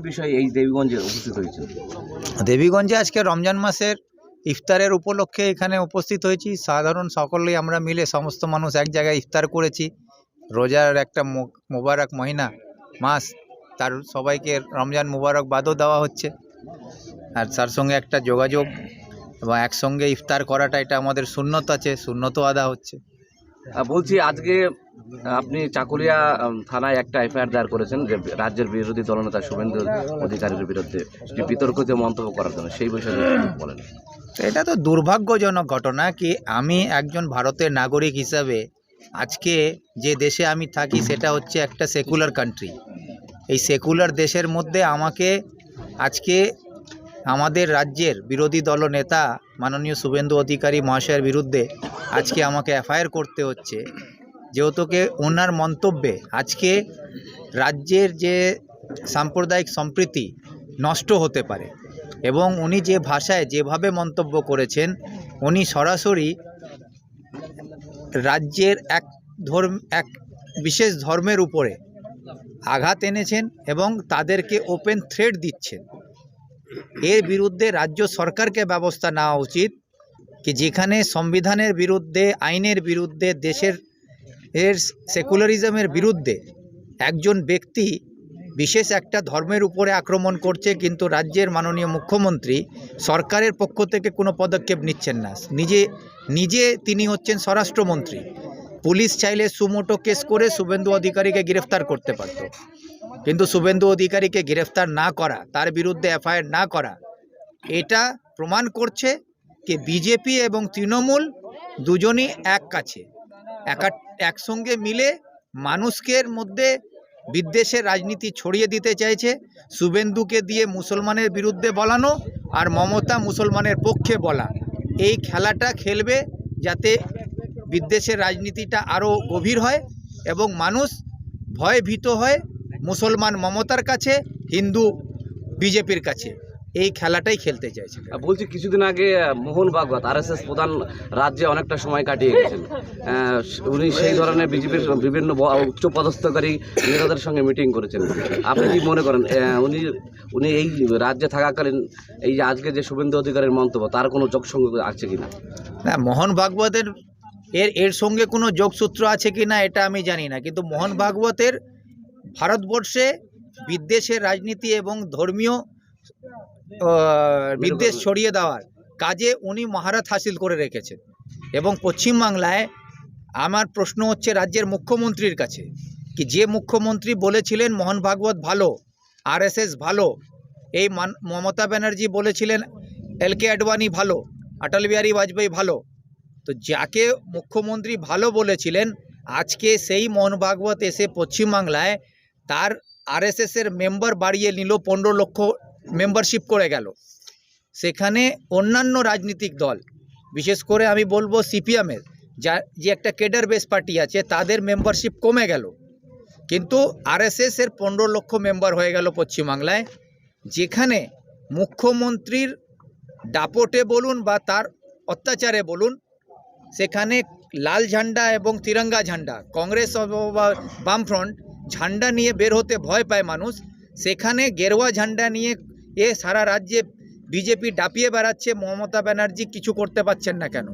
বিষয়ে এই দেবীগঞ্জে উপস্থিত হয়েছেন দেবীগঞ্জে আজকে রমজান মাসের ইফতারের উপলক্ষে এখানে উপস্থিত হয়েছি। সাধারণ সকলেই আমরা মিলে সমস্ত মানুষ এক জায়গায় ইফতার করেছি। রোজার একটা মোবারক মহিনা মাস তার সবাইকে রমজান মোবারক বাদও দেওয়া হচ্ছে। আর তার সঙ্গে একটা যোগাযোগ এবং একসঙ্গে ইফতার করাটা এটা আমাদের শূন্যত আছে শূন্যত আদা হচ্ছে। বলছি আজকে আপনি চাকুলিয়া উম, থানায় একটা এফআইআর দায়ের করেছেন যে রাজ্যের বিরোধী দলনেতা শুভেন্দু অধিকারীর বিরুদ্ধে বিতর্কিত মন্তব্য করার জন্য সেই বিষয়ে বলেন। এটা তো দুর্ভাগ্যজনক ঘটনা কি আমি একজন ভারতের নাগরিক হিসাবে আজকে যে দেশে আমি থাকি সেটা হচ্ছে একটা সেকুলার কান্ট্রি এই সেকুলার দেশের মধ্যে আমাকে আজকে আমাদের রাজ্যের বিরোধী দল নেতা মাননীয় শুভেন্দু অধিকারী মহাশয়ের বিরুদ্ধে আজকে আমাকে এফআইআর করতে হচ্ছে। যেহেতুকে ওনার মন্তব্যে আজকে রাজ্যের যে সাম্প্রদায়িক সম্প্রীতি নষ্ট হতে পারে এবং উনি যে ভাষায় যেভাবে মন্তব্য করেছেন, উনি সরাসরি রাজ্যের এক ধর্ম, এক বিশেষ ধর্মের উপরে আঘাত এনেছেন এবং তাদেরকে ওপেন থ্রেড দিচ্ছেন। এর বিরুদ্ধে রাজ্য সরকারকে ব্যবস্থা নেওয়া উচিত, কি যেখানে সংবিধানের বিরুদ্ধে, আইনের বিরুদ্ধে দেশের এর সেকুলারিজমের বিরুদ্ধে একজন ব্যক্তি বিশেষ একটা ধর্মের উপরে আক্রমণ করছে, কিন্তু রাজ্যের মাননীয় মুখ্যমন্ত্রী সরকারের পক্ষ থেকে কোনো পদক্ষেপ নিচ্ছেন না। নিজে নিজে তিনি হচ্ছেন স্বরাষ্ট্রমন্ত্রী। পুলিশ চাইলে সুমোটো কেস করে শুভেন্দু অধিকারীকে গ্রেফতার করতে পারত। কিন্তু শুভেন্দু অধিকারীকে গ্রেফতার না করা, তার বিরুদ্ধে এফআইআর না করা, এটা প্রমাণ করছে যে বিজেপি এবং তৃণমূল দুজনই এক কাছে একা একসঙ্গে মিলে মানুষকের মধ্যে বিদ্বেষের রাজনীতি ছড়িয়ে দিতে চাইছে। শুভেন্দুকে দিয়ে মুসলমানের বিরুদ্ধে বলানো আর মমতা মুসলমানের পক্ষে বলা। এই খেলাটা খেলবে যাতে বিদ্বেষের রাজনীতিটা আরও গভীর হয় এবং মানুষ ভয় ভীত হয় মুসলমান মমতার কাছে, হিন্দু বিজেপির কাছে। এই খেলাটাই খেলতে চাইছে আহ, বলছি কিছুদিন আগে মোহন ভাগবত আরএসএস প্রধান রাজ্যে অনেকটা সময় কাটিয়ে গেছেন। উনি সেই ধরনের বিজেপির বিভিন্ন উচ্চ পদস্থকারী নেতাদের সঙ্গে মিটিং করেছেন। আপনি কি মনে করেন উনি উনি এই রাজ্যে থাকাকালীন এই যে আজকে যে শুভেন্দু অধিকারের মন্তব্য তার কোনো যোগসঙ্গ আছে কিনা? না মোহন ভাগবতের এর এর সঙ্গে কোনো যোগসূত্র আছে কি না এটা আমি জানি না। কিন্তু মোহন ভাগবতের ভারতবর্ষে বিদ্বেষের রাজনীতি এবং ধর্মীয় বিদ্বেষ ছড়িয়ে দেওয়ার কাজে উনি মহারত হাসিল করে রেখেছেন। এবং পশ্চিমবাংলায় আমার প্রশ্ন হচ্ছে রাজ্যের মুখ্যমন্ত্রীর কাছে কি যে মুখ্যমন্ত্রী বলেছিলেন মোহন ভাগবত ভালো, আরএসএস ভালো, এই মমতা ব্যানার্জি বলেছিলেন এল কে আডবাণী ভালো, অটল বিহারী বাজপেয়ী ভালো, তো যাকে মুখ্যমন্ত্রী ভালো বলেছিলেন, আজকে সেই মোহন ভাগবত এসে পশ্চিমবাংলায় তার আরএসএসের মেম্বার বাড়িয়ে নিল পনেরো লক্ষ মেম্বারশিপ করে গেল। সেখানে অন্যান্য রাজনৈতিক দল, বিশেষ করে আমি বলব সিপিএমের যা, যে একটা কেডার বেস পার্টি আছে, তাদের মেম্বারশিপ কমে গেল। কিন্তু আরএসএস এর পনেরো লক্ষ মেম্বার হয়ে গেল পশ্চিমবাংলায়, যেখানে মুখ্যমন্ত্রীর দাপটে বলুন বা তার অত্যাচারে বলুন, সেখানে লাল ঝান্ডা এবং তিরঙ্গা ঝান্ডা, কংগ্রেস অথবা বামফ্রন্ট ঝান্ডা নিয়ে বের হতে ভয় পায় মানুষ, সেখানে গেরুয়া ঝান্ডা নিয়ে এ সারা রাজ্যে বিজেপি ডাপিয়ে বেড়াচ্ছে মমতা ব্যানার্জি কিছু করতে পারছেন না কেন?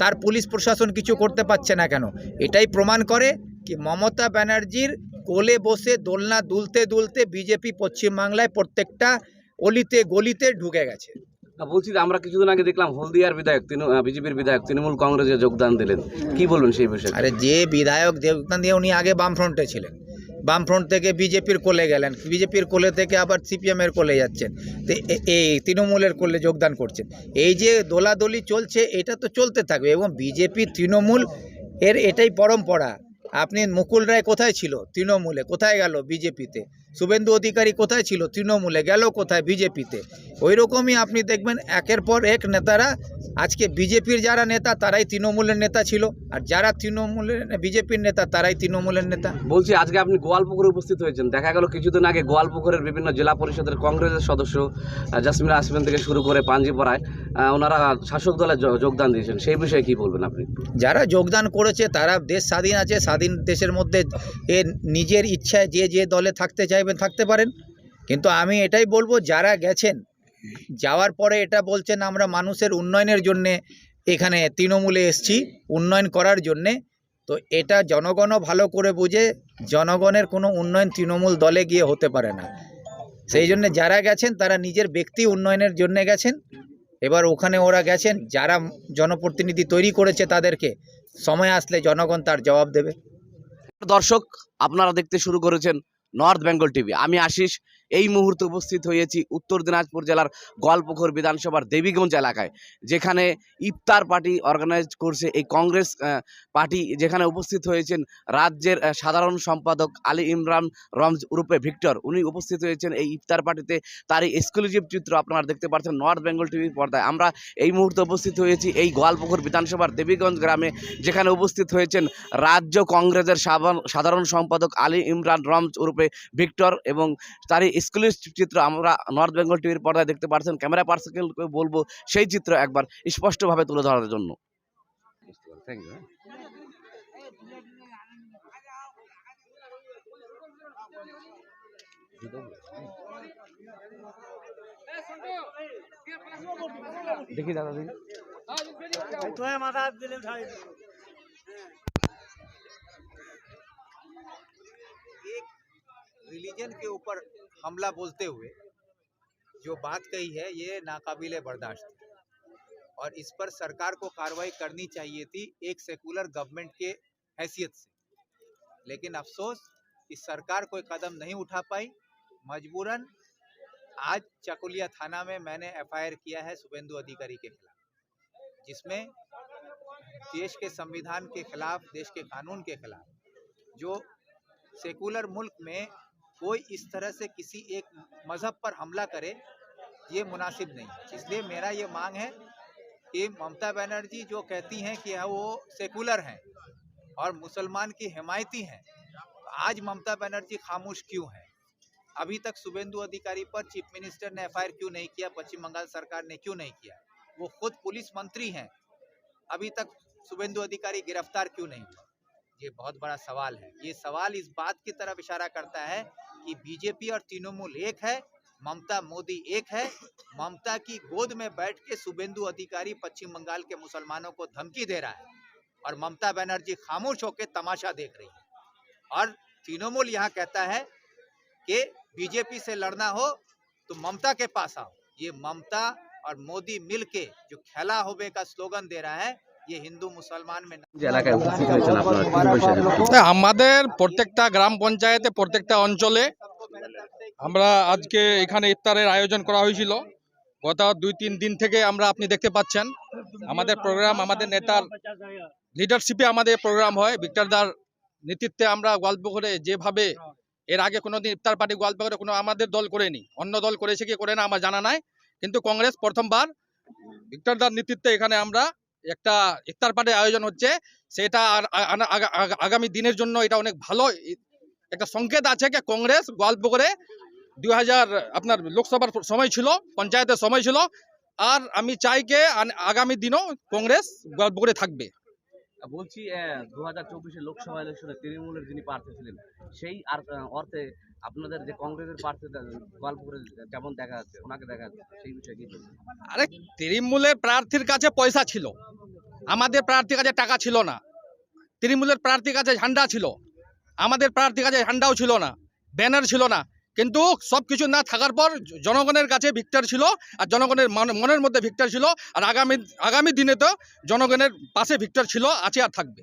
তার পুলিশ প্রশাসন কিছু করতে পারছে না কেন? এটাই প্রমাণ করে কি মমতা ব্যানার্জির কোলে বসে দোলনা দুলতে দুলতে বিজেপি পশ্চিমবাংলায় প্রত্যেকটা অলিতে গলিতে ঢুকে গেছে। বলছি আমরা কিছুদিন আগে দেখলাম হলদিয়ার বিধায়ক বিজেপির বিধায়ক তৃণমূল কংগ্রেসে যোগদান দিলেন। কি বলবেন সেই বিষয়ে? আরে যে বিধায়ক যোগদান দিয়ে উনি আগে বামফ্রন্টে ছিলেন। বামফ্রন্ট থেকে বিজেপির কোলে গেলেন। বিজেপির কোলে থেকে আবার সিপিএমের কোলে যাচ্ছেন। তো এই তৃণমূলের কোলে যোগদান করছেন। এই যে দোলাদলি চলছে, এটা তো চলতে থাকবে এবং বিজেপি, তৃণমূল, এর এটাই পরম্পরা। আপনি মুকুল রায় কোথায় ছিল? তৃণমূলে। কোথায় গেল বিজেপিতে? শুভেন্দু অধিকারী কোথায় ছিল? তৃণমূলে। গেল কোথায় বিজেপিতে? ওই রকমই আপনি দেখবেন একের পর এক নেতারা আজকে বিজেপির যারা নেতা তারাই তৃণমূলের নেতা ছিল আর যারা তৃণমূলের বিজেপির নেতা তারাই তৃণমূলের নেতা। বলছি আজকে আপনি গোয়ালপুকুরে উপস্থিত হয়েছেন। দেখা গেল কিছুদিন আগে গোয়ালপুকুরের বিভিন্ন জেলা পরিষদের কংগ্রেসের সদস্য জাসমিন আসমিন থেকে শুরু করে পাঞ্জিপড়ায় ওনারা শাসক দলে যোগদান দিয়েছেন। সেই বিষয়ে কি বলবেন আপনি? যারা যোগদান করেছে তারা দেশ স্বাধীন আছে স্বাধীন দেশের মধ্যে এ নিজের ইচ্ছায় যে যে দলে থাকতে চাইবেন থাকতে পারেন। কিন্তু আমি এটাই বলব যারা গেছেন যাওয়ার পরে এটা বলছেন আমরা মানুষের উন্নয়নের জন্যে এখানে তৃণমূলে এসছি, উন্নয়ন করার জন্যে। তো এটা জনগণও ভালো করে বুঝে জনগণের কোনো উন্নয়ন তৃণমূল দলে গিয়ে হতে পারে না। সেই জন্য যারা গেছেন তারা নিজের ব্যক্তি উন্নয়নের জন্য গেছেন। এবার ওখানে ওরা গেছেন, যারা জনপ্রতিনিধি তৈরি করেছে তাদেরকে সময় আসলে জনগণ তার জবাব দেবে। দর্শক, আপনারা দেখতে শুরু করেছেন নর্থ বেঙ্গল টিভি। আমি আশিস এই মুহূর্তে উপস্থিত হয়েছি উত্তর দিনাজপুর জেলার গোয়ালপুকুর বিধানসভার দেবীগঞ্জ এলাকায়, যেখানে ইফতার পার্টি অর্গানাইজ করছে এই কংগ্রেস পার্টি, যেখানে উপস্থিত হয়েছেন রাজ্যের সাধারণ সম্পাদক আলী ইমরান রমজ উরুপে ভিক্টর। উনি উপস্থিত হয়েছেন এই ইফতার পার্টিতে। তারই এক্সক্লুসিভ চিত্র আপনারা দেখতে পাচ্ছেন নর্থ বেঙ্গল টিভির পর্দায়। আমরা এই মুহূর্তে উপস্থিত হয়েছি এই গোয়ালপুকুর বিধানসভার দেবীগঞ্জ গ্রামে, যেখানে উপস্থিত হয়েছেন রাজ্য কংগ্রেসের সাধারণ- সাধারণ সম্পাদক আলী ইমরান রমজ উরুপে ভিক্টর এবং তারই এক্সক্লুসিভ চিত্র আমরা নর্থ বেঙ্গল টিভির পর্দায় দেখতে পাচ্ছেন ক্যামেরা পার্সনকে বলবো সেই চিত্র একবার স্পষ্টভাবে তুলে ধরার জন্য থ্যাংক ইউ দেখি দাদা দেখি एक रिलीजन के ऊपर हमला बोलते हुए जो बात कही है, ये नाकाबिले बर्दाश्त और इस पर सरकार को कार्रवाई करनी चाहिए थी एक सेकुलर गवर्नमेंट के हैसियत से। लेकिन अफसोस कि सरकार कोई कदम नहीं उठा पाई। मजबूरन आज चकुलिया थाना में मैंने एफआईआर किया है शुभेंदु अधिकारी के खिलाफ, जिसमें देश के संविधान के खिलाफ, देश के कानून के खिलाफ, जो सेकुलर मुल्क में कोई इस तरह से किसी एक मज़हब पर हमला करे, ये मुनासिब नहीं इसलिए मेरा ये मांग है कि ममता बनर्जी जो कहती हैं कि वो सेकुलर हैं और मुसलमान की हिमायती हैं, आज ममता बनर्जी खामोश क्यों है? अभी तक शुभेंदु अधिकारी पर चीफ मिनिस्टर ने एफआईआर क्यों नहीं किया? पश्चिम बंगाल सरकार ने क्यों नहीं किया? वो खुद पुलिस मंत्री हैं, अभी तक शुभेंदु अधिकारी गिरफ़्तार क्यों नहीं हुआ ये बहुत बड़ा सवाल है। ये सवाल इस बात की तरफ़ इशारा करता है कि बीजेपी और तृणमूल एक है, ममता मोदी एक है। ममता की गोद में बैठ के शुभेंदु अधिकारी पश्चिम बंगाल के मुसलमानों को धमकी दे रहा है और ममता बनर्जी खामोश होकर तमाशा देख रही है। और तृणमूल यहाँ कहता है कि बीजेपी से लड़ना हो तो ममता के पास आओ। ये ममता और मोदी मिलके जो खेला होबे का स्लोगन दे रहा है হ্যাঁ, আমাদের প্রত্যেকটা গ্রাম পঞ্চায়েতে প্রত্যেকটা অঞ্চলে আমরা আজকে এখানে ইফতারের আয়োজন করা হয়েছিল। গত দুই তিন দিন থেকে আমরা আপনি দেখতে পাচ্ছেন আমাদের প্রোগ্রাম আমাদের নেতার লিডারশিপে আমাদের প্রোগ্রাম হয়। বিক্টারদার নেতৃত্বে আমরা গোয়ালপুকুরে যেভাবে এর আগে কোনোদিন ইফতার পার্টি গোয়ালপুকুরে কোনো আমাদের দল করেনি অন্য দল করেছে কি করে না আমার জানা নাই। কিন্তু কংগ্রেস প্রথমবার বিক্টারদার নেতৃত্বে এখানে আমরা একটা ইফতার পার্টির আয়োজন হচ্ছে, সেটা আর আগামী দিনের জন্য এটা অনেক ভালো একটা সংকেত আছে যে কংগ্রেস গল্প করে দুই হাজার আপনার লোকসভার সময় ছিল, পঞ্চায়েতের সময় ছিল, আর আমি চাই যে আগামী দিনও কংগ্রেস গল্প করে থাকবে। বলছি দু হাজার চব্বিশে লোকসভা ইলেকশনে তৃণমূলের যিনি প্রার্থী ছিলেন, সেই অর্থে আপনাদের যে কংগ্রেসের প্রার্থী গল্প করে যেমন দেখা যাচ্ছে, ওনাকে দেখা যাচ্ছে, সেই বিষয়ে কি? আরে তৃণমূলের প্রার্থীর কাছে পয়সা ছিল। আমাদের প্রার্থীর কাছে টাকা ছিল না। তৃণমূলের প্রার্থীর কাছে ঝান্ডা ছিল। আমাদের প্রার্থীর কাছে ঝান্ডাও ছিল না, ব্যানার ছিল না। কিন্তু সব কিছু না থাকার পর জনগণের কাছে ভিক্টর ছিল, আর জনগণের মনের মধ্যে ভিক্টর ছিল, আর আগামী আগামী দিনে তো জনগণের পাশে ভিক্টর ছিল, আছে আর থাকবে।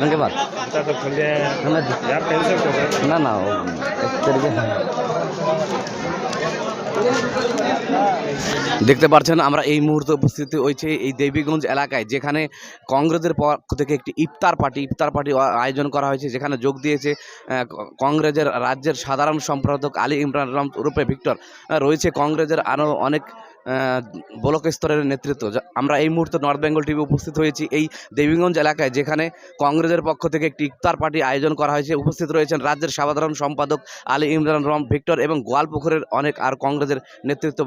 खाने के बाद ना ना वो एक तरीके से দেখতে পাচ্ছেন আমরা এই মুহূর্তে উপস্থিত হয়েছে এই দেবীগঞ্জ এলাকায় যেখানে কংগ্রেসের পক্ষ থেকে একটি ইফতার পার্টি ইফতার পার্টি আয়োজন করা হয়েছে যেখানে যোগ দিয়েছে আহ, ক- কংগ্রেসের রাজ্যের সাধারণ সম্পাদক আলী ইমরান রম রূপে ভিক্টর আহ, রয়েছে কংগ্রেসের আরও অনেক আহ, ব্লক স্তরের নেতৃত্ব। আমরা এই মুহূর্তে নর্থ বেঙ্গল টিভি উপস্থিত হয়েছি। এই দেবীগঞ্জ এলাকায় যেখানে কংগ্রেসের পক্ষ থেকে একটি ইফতার পার্টি আয়োজন করা হয়েছে, উপস্থিত রয়েছেন রাজ্যের সাধারণ সম্পাদক আলী ইমরান রম, ভিক্টর এবং গোয়ালপুকুরের অনেক আর কংগ্রেসের নেতৃত্ব